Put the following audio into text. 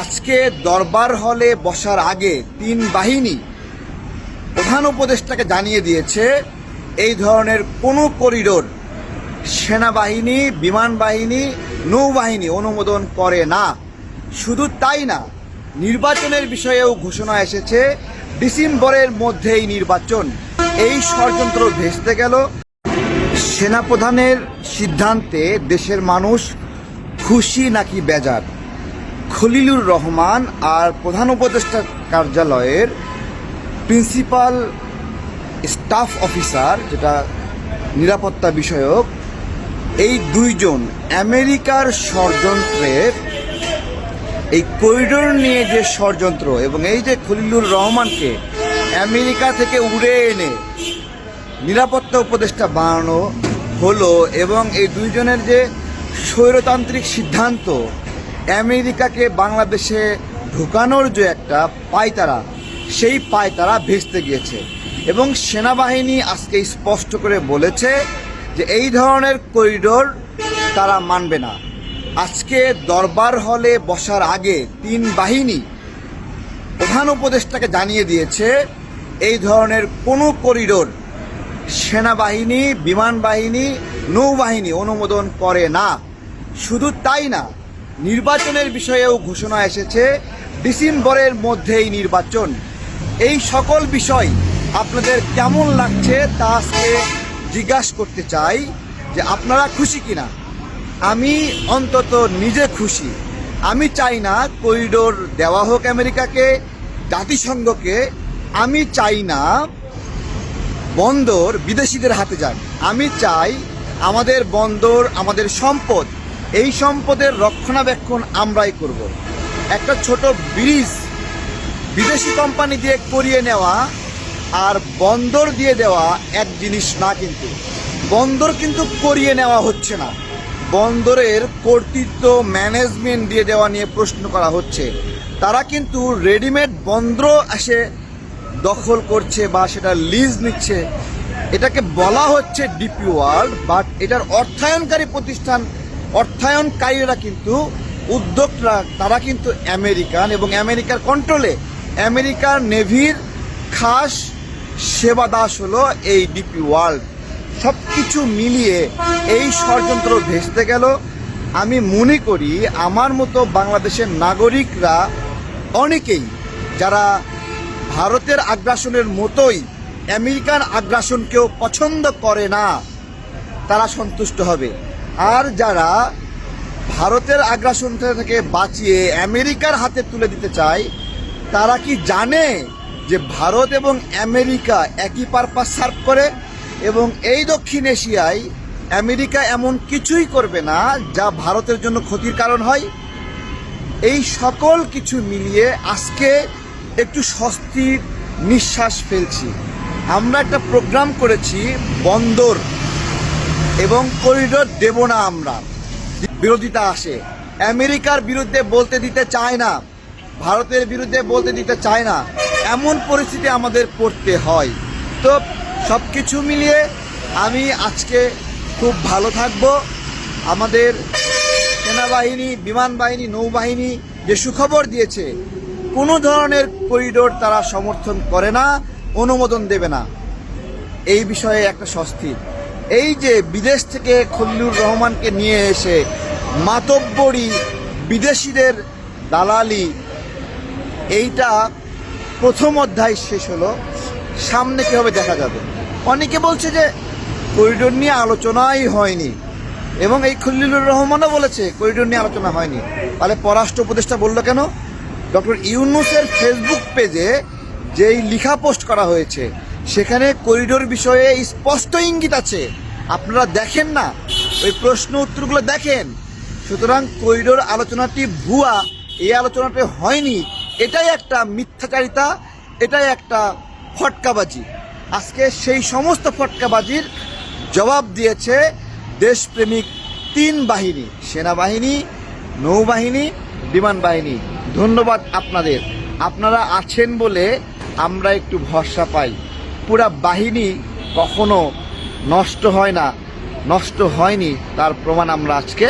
আজকে দরবার হলে বসার আগে তিন বাহিনী প্রধান উপদেষ্টাকে জানিয়ে দিয়েছে, এই ধরনের কোনো করিডোর সেনাবাহিনী, বিমান বাহিনী, নৌবাহিনী অনুমোদন করে না। শুধু তাই না, নির্বাচনের বিষয়েও ঘোষণা এসেছে, ডিসেম্বরের মধ্যেই নির্বাচন। এই ষড়যন্ত্র ভেস্তে গেল। সেনাপ্রধানের সিদ্ধান্তে দেশের মানুষ খুশি নাকি বেজার? খলিলুর রহমান আর প্রধান উপদেষ্টা কার্যালয়ের প্রিন্সিপাল স্টাফ অফিসার, যেটা নিরাপত্তা বিষয়ক, এই দুইজন আমেরিকার ষড়যন্ত্রের এই করিডোর নিয়ে যে ষড়যন্ত্র এবং এই যে খলিলুর রহমানকে আমেরিকা থেকে উড়ে এনে নিরাপত্তা উপদেষ্টা বানানো হলো এবং এই দুইজনের যে স্বৈরতান্ত্রিক সিদ্ধান্ত আমেরিকাকে বাংলাদেশে ঢুকানোর যে একটা পায়তারা, সেই পায়তারা ভেস্তে গিয়েছে। এবং সেনাবাহিনী আজকে স্পষ্ট করে বলেছে যে এই ধরনের করিডোর তারা মানবে না। আজকে দরবার হলে বসার আগে তিন বাহিনী প্রধান উপদেষ্টাকে জানিয়ে দিয়েছে, এই ধরনের কোনো করিডোর সেনাবাহিনী, বিমান বাহিনী, নৌবাহিনী অনুমোদন করে না। শুধু তাই না নির্বাচনের বিষয়েও ঘোষণা এসেছে ডিসেম্বরের মধ্যেই নির্বাচন। এই সকল বিষয় আপনাদের কেমন লাগছে তা আজকে জিজ্ঞাসা করতে চাই যে আপনারা খুশি কিনা। আমি অন্তত নিজে খুশি। আমি চাই না করিডোর দেওয়া হোক আমেরিকাকে, জাতিসংঘকে। আমি চাই না বন্দর বিদেশিদের হাতে যাক। আমি চাই আমাদের বন্দর, আমাদের সম্পদ এই সম্পদের রক্ষণাবেক্ষণ আমরাই করব। একটা ছোট ব্রিজ বিদেশি কোম্পানি দিয়ে করিয়ে নেওয়া আর বন্দর দিয়ে দেওয়া এক জিনিস না কিন্তু। বন্দর কিন্তু করিয়ে নেওয়া হচ্ছে না। বন্দরের কর্তৃত্ব ম্যানেজমেন্ট দিয়ে দেওয়া নিয়ে প্রশ্ন করা হচ্ছে। তারা কিন্তু রেডিমেড বন্দর এসে দখল করছে বা সেটা লিজ নিচ্ছে। এটাকে বলা হচ্ছে ডিপি ওয়ার্ল্ড, বাট এটার অর্থায়নকারী প্রতিষ্ঠান অর্থায়নকারীরা কিন্তু উদ্যোক্তা, তারা কিন্তু আমেরিকান এবং আমেরিকার কন্ট্রোলে আমেরিকার নেভির খাস সেবা দাস হলো এই ডিপি ওয়ার্ল্ড সব কিছু মিলিয়ে এই ষড়যন্ত্র ভেস্তে গেল। আমি মনে করি, আমার মতো বাংলাদেশের নাগরিকরা অনেকেই, যারা ভারতের আগ্রাসনের মতোই আমেরিকান আগ্রাসনকেও পছন্দ করে না, তারা সন্তুষ্ট হবে। আর যারা ভারতের আগ্রাসন থেকে বাঁচিয়ে আমেরিকার হাতে তুলে দিতে চায়, তারা কি জানে যে ভারত এবং আমেরিকা একই পারপাস সার্ভ করে এবং এই দক্ষিণ এশিয়ায় আমেরিকা এমন কিছুই করবে না যা ভারতের জন্য ক্ষতির কারণ হয়? এই সকল কিছু মিলিয়ে আজকে একটু স্বস্তির নিঃশ্বাস ফেলছি। আমরা একটা প্রোগ্রাম করেছি বন্দর এবং করিডোর দেব না আমরা। বিরোধিতা আসে। আমেরিকার বিরুদ্ধে বলতে দিতে চায় না। ভারতের বিরুদ্ধে বলতে দিতে চায় না। এমন পরিস্থিতি আমাদের পড়তে হয়। তো সব কিছু মিলিয়ে আমি আজকে খুব ভালো থাকব। আমাদের সেনাবাহিনী বিমান বাহিনী নৌবাহিনী যে সুখবর দিয়েছে, কোনো ধরনের করিডোর তারা সমর্থন করে না, অনুমোদন দেবে না। এই বিষয়ে একটা স্বস্তির এই যে বিদেশ থেকে খল্লুর রহমানকে নিয়ে এসে মাতব্বরি বিদেশিদের দালালি, এইটা প্রথম অধ্যায় শেষ হলো। সামনে কীভাবে দেখা যাবে? অনেকে বলছে যে করিডোর নিয়ে আলোচনাই হয়নি এবং এই খলিলুর রহমানও বলেছে করিডোর নিয়ে আলোচনা হয়নি। তাহলে পররাষ্ট্র উপদেষ্টা বলল কেন? ডক্টর ইউনুসের ফেসবুক পেজে যেই লিখা পোস্ট করা হয়েছে সেখানে করিডোর বিষয়ে স্পষ্ট ইঙ্গিত আছে। আপনারা দেখেন না? ওই প্রশ্ন উত্তরগুলো দেখেন। সুতরাং করিডোর আলোচনাটি ভুয়া, এই আলোচনাটি হয়নি। এটাই একটা মিথ্যাচারিতা, এটাই একটা ফটকাবাজি। আজকে সেই সমস্ত ফটকাবাজির জবাব দিয়েছে দেশপ্রেমিক তিন বাহিনী, সেনাবাহিনী, নৌবাহিনী, বিমান বাহিনী। ধন্যবাদ আপনাদের। আপনারা আছেন বলে আমরা একটু ভরসা পাই। পুরা বাহিনী কখনো নষ্ট হয় না নষ্ট হয়নি তার প্রমাণ আমরা আজকে